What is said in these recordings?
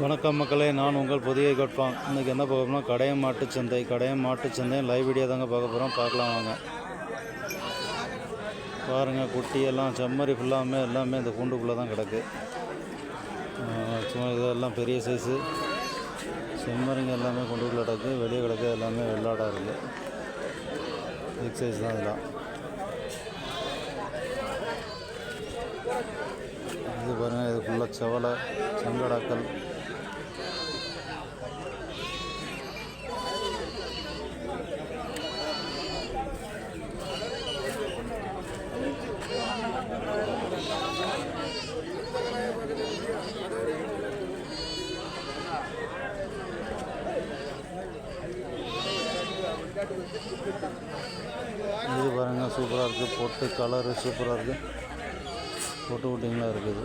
வணக்கம் மக்களே நான் உங்கள் புதிய கட்பான். இன்றைக்கி என்ன பார்க்க கடையம் மாட்டுச்சந்தை கடையம் மாட்டுச்சந்தை லைவ் வீடியோ தாங்க பார்க்க போகிறோம் பார்க்கலாம் வாங்க. பாருங்கள் குட்டி எல்லாம் செம்மறி ஃபுல்லாமே எல்லாமே இந்த கூண்டுக்குள்ளே தான் கிடக்கு. சும்மா இதெல்லாம் பெரிய சைஸு செம்மறிங்க எல்லாமே கூண்டுக்குள்ளே கிடக்கு. வெளியே கிடக்கு எல்லாமே வெள்ளாடாக இருக்குது பிக் சைஸ் தான் இதெல்லாம். இது பாருங்கள் இதுக்குள்ள செவலை செங்கடாக்கள். இது பாருங்கள் சூப்பராக இருக்குது பொட்டு கலரு சூப்பராக இருக்குது போட்டு குட்டிங்களாம் இருக்குது?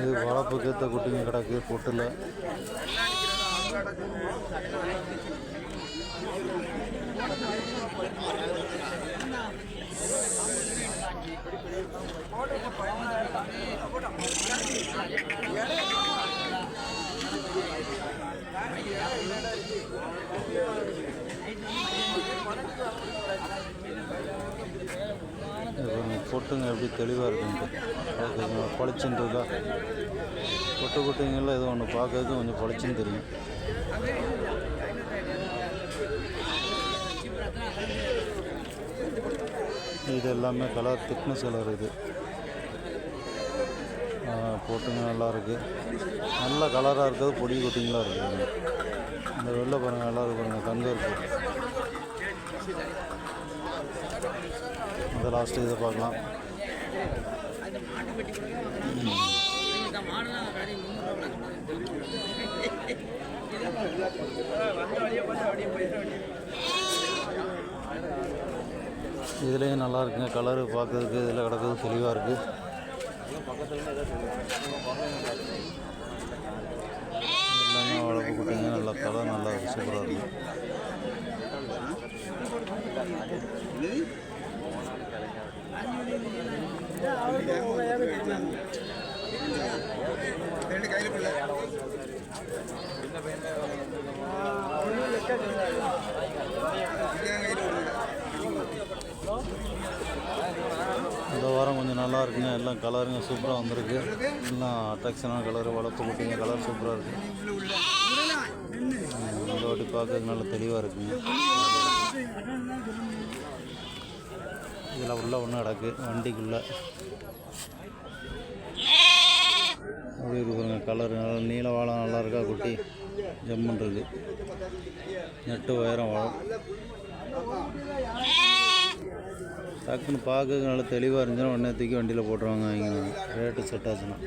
இது வளர்ப்புக்கு ஏற்ற குட்டிங்க கிடக்கு பொட்டில். இது கொட்டுங்க எப்படி தெளிவாக இருக்குன்ட்டு ஓகேங்களா பளிச்சுன்னு இருக்கா? பொட்டு குட்டிங்கெல்லாம் இது ஒன்று பார்க்கறதுக்கு கொஞ்சம் பளிச்சுன்னு தெரியும். இது எல்லாமே கலர் திக்னஸ் கலர் இது. போட்டுங்க பொட்டுங்க நல்லா இருக்குது நல்ல கலராக இருக்கிறது பொடி கொட்டிங்களாக இருக்குது. இந்த வெள்ளை பாருங்கள் நல்லா இருக்கு பாருங்கள் கங்கருப்பு இந்த லாஸ்ட்டு இதை பார்க்கலாம். இதுலேயும் நல்லா இருக்குங்க. கலரு பார்க்கறதுக்கு இதில் கிடக்குறது தெளிவாக இருக்குது எல்லாமே வளர்ப்பு குட்டிங்க. நல்லா கலர் நல்லா சூப்பராக இருக்குது இந்த வாரம் கொஞ்சம் நல்லா இருக்குங்க. எல்லாம் கலருங்க சூப்பராக வந்திருக்கு. எல்லாம் அட்ராக்ஷனான கலர் வளர்ப்பு குட்டிங்க கலர் சூப்பராக இருக்குது இந்த வாட்டி பார்க்கறதுக்கு நல்லா தெளிவாக இருக்குங்க. இதில் உள்ள ஒன்று கிடக்கு வண்டிக்குள்ளே. அப்படி இருக்குங்க கலர் நல்லா நீல வாழை நல்லா இருக்கா குட்டி? ஜம்முன்றது நெட்டு உயரம் வளம் டக்குன்னு பார்க்க நல்லா தெளிவாக இருந்துச்சுன்னா உடனே தூக்கி வண்டியில் போட்டுருவாங்க இங்கே. ரேட்டு செட் ஆச்சுன்னா.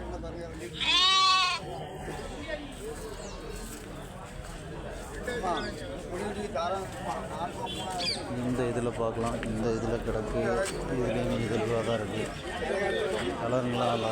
இந்த இதில் பார்க்கலாம் இந்த இதில் கிடக்கு. இதுலேயும் தெளிவாக தான் இருக்குது கலருங்களாம் நல்லா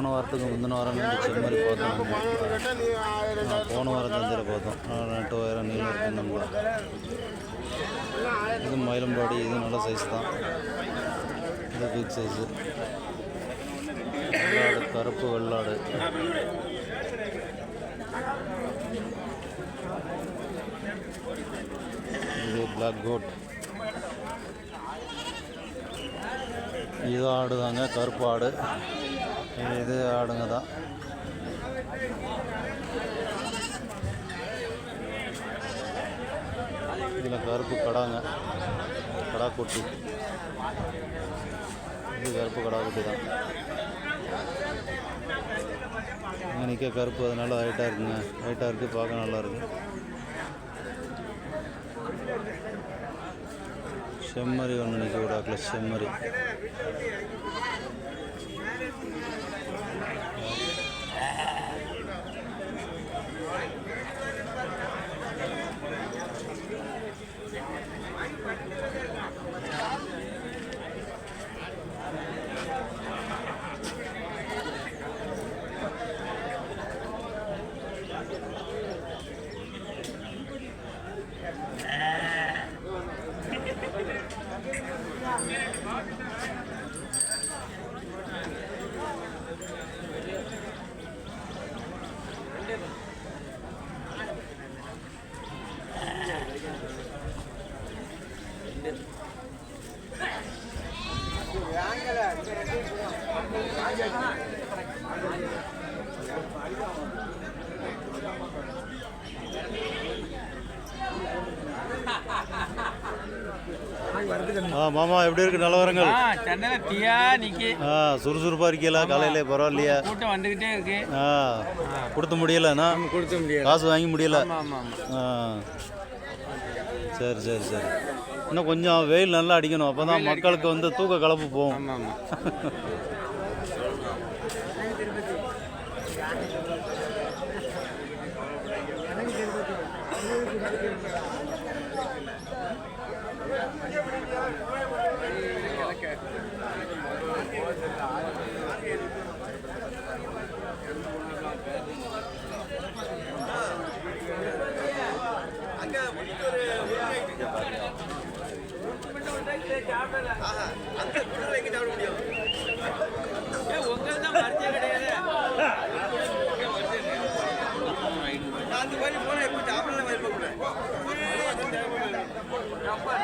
போன வாரத்துக்கு முந்தின வாரம் செடி மாதிரி பார்த்தோம் போன வாரம் தந்தையில் பார்த்தோம் ஆ, ரெண்டு நீளம் இருக்கு இது மயிலம்பாடி இது நல்ல சைஸ் தான். இது பிக் சைஸு வெள்ளாடு கருப்பு வெள்ளாடு. இது பிளாக் கோட் இது ஆடு தாங்க கருப்பு ஆடு. இது ஆடுங்க தான் இதில் கருப்பு கடாங்க கடா குட்டி இது கருப்பு கடா குட்டி தான் இங்கே நிற்க கருப்பு அதனால ஹைட்டாக இருக்குங்க ஹைட்டாக இருக்குது பார்க்க நல்லா இருக்கு செம்மறி ஒன்று நிற்க விடாக்கல செம்மறி மாமா எப்படி இருக்கு? நிலவரங்கள் சென்னையில தீயா நிக்கி? ஆ சுறுசுறுப்பாக இருக்கீங்களா? காலையில பரவாயில்லையா. கூட்டம் வந்துகிட்டே இருக்கு. ஆ கொடுத்த முடியலண்ணா கொடுக்க முடியாது காசு வாங்கி முடியல. சரி சரி சரி. இன்னும் கொஞ்சம் வெயில் நல்லா அடிக்கணும். அப்போ தான் மக்களுக்கு வந்து தூக்க கலப்பு போகும். ஆமா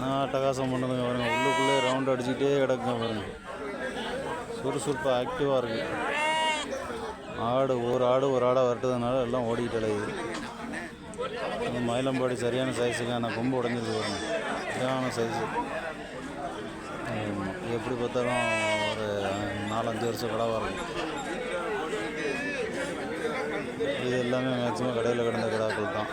ஆமா அட்டகாசம் பண்ணுதுங்க பாருங்க. உள்ளுக்குள்ளே ரவுண்ட் அடிச்சுக்கிட்டே கிடக்குங்க பாருங்க. சுறுசுறுப்பாக ஆக்டிவாக இருக்கு. ஆடு ஒரு ஆடு ஒரு ஆடாக வரட்டதுனால எல்லாம் ஓடிக்கிட்டு அலையுது. அந்த மயிலம்பாடி சரியான சைஸுங்க ஆனால் கொம்பு உடஞ்சிருக்கு வரும் சரியான சைஸு எப்படி பார்த்தாலும் ஒரு நாலஞ்சு வருஷம் கடாவாக இருக்கும். இது எல்லாமே மேக்ஸிமம் கடையில் கிடந்த கடாக்கள் தான்.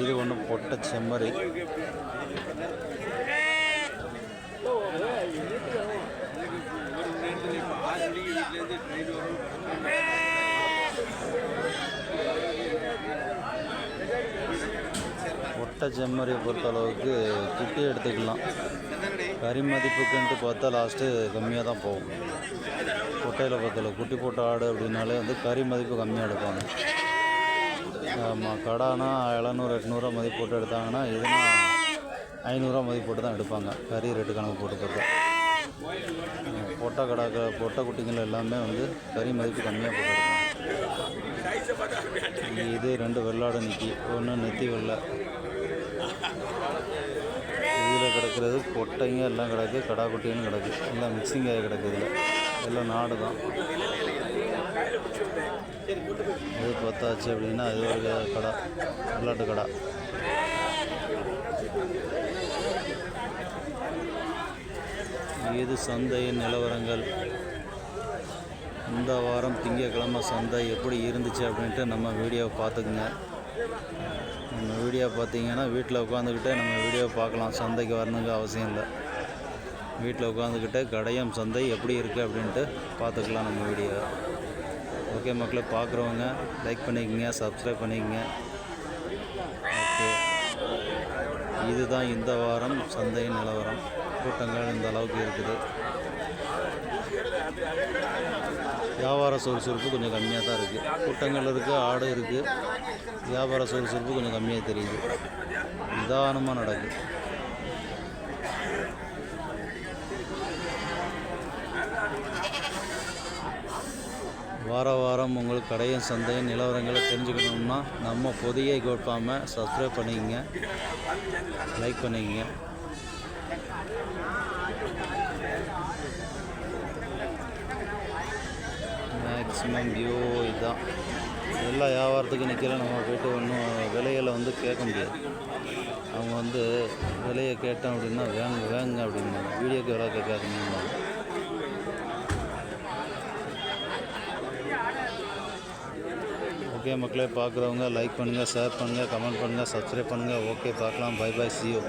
இது ஒன்று பொட்ட செம்மறி. ஒட்டை செம்மறியை பொறுத்த அளவுக்கு குட்டி எடுத்துக்கலாம். கறி மதிப்புக்குன்ட்டு பார்த்தா லாஸ்ட்டு கம்மியாக தான் போகும். கொட்டையில் பார்த்தல குட்டி போட்ட ஆடு அப்படின்னாலே வந்து கறி மதிப்பு கம்மியாக எடுப்பாங்க. ஆமாம் கடானா எழுநூறு எட்நூறுவா மதிப்பு போட்டு எடுத்தாங்கன்னா இதுனா ஐநூறுரூவா மதிப்பு போட்டு தான் எடுப்பாங்க. கறி ரேட்டு கணக்கு போட்டு பார்த்தா. பொட்டை கடா க- பொட்டை குட்டிங்கள் எல்லாமே வந்து கறி மதிப்பு கம்மியாக போட்டு இது ரெண்டு வெள்ளாடு நிக்கி ஒன்று நெத்தி வெள்ளை. இதில் கிடக்கிறது பொட்டைங்க எல்லாம் கிடக்கு கடா குட்டின்னு கிடக்கு. எல்லாம் மிக்சிங் ஆகி கிடக்கு இதில். எல்லாம் நாடு தான். இது பத்தாச்சு அப்படின்னா இது ஒரு கடை வெள்ளாட்டு கடை. இது சந்தையின் நிலவரங்கள். இந்த வாரம் திங்கக்கிழமை சந்தை எப்படி இருந்துச்சு அப்படின்ட்டு நம்ம வீடியோவை பார்த்துக்குங்க. நம்ம வீடியோ பார்த்தீங்கன்னா வீட்டில் உட்காந்துக்கிட்டே நம்ம வீடியோ பார்க்கலாம். சந்தைக்கு வரணுங்க அவசியம் இல்லை. வீட்டில் உட்காந்துக்கிட்டே கடையம் சந்தை எப்படி இருக்குது அப்படின்ட்டு பார்த்துக்கலாம் நம்ம வீடியோ. ஓகே மக்களை பார்க்குறவங்க லைக் பண்ணிக்கோங்க சப்ஸ்கிரைப் பண்ணிக்கோங்க ஓகே இதுதான் இந்த வாரம் சந்தையின் நிலவரம். கூட்டங்கள் இந்த அளவுக்கு இருக்குது. வியாபார சுறுசுறுப்பு கொஞ்சம் கம்மியாக தான் இருக்குது கூட்டங்கள் இருக்குது ஆடு இருக்குது வியாபார சுறுசுறுப்பு கொஞ்சம் கம்மியாக தெரியுது. நிதானமாக நடக்குது வார வாரம் உங்களுக்கு கடையும் சந்தையும் நிலவரங்களை தெரிஞ்சுக்கணும்னா நம்ம பொதியை கோட்பாமல் சப்ஸ்கிரைப் பண்ணிக்கங்க. லைக் பண்ணிக்கங்க. மேக்ஸிமம் வியூ இதுதான். எல்லா வியாபாரத்துக்கும் நிற்கிற நம்ம போய்ட்டு ஒன்றும் விலைகளை வந்து கேட்க முடியாது. அவங்க வந்து விலையை கேட்டோம் அப்படின்னா வேங்க வேங்க அப்படின்னு வீடியோக்கு விலை கேட்காதுன்னு ஓகே மக்களே பார்க்குறவங்க லைக் பண்ணுங்கள் ஷேர் பண்ணுங்கள் கமெண்ட் பண்ணுங்கள் சப்ஸ்கிரைப் பண்ணுங்கள் ஓகே பார்க்கலாம் பை பை சியூ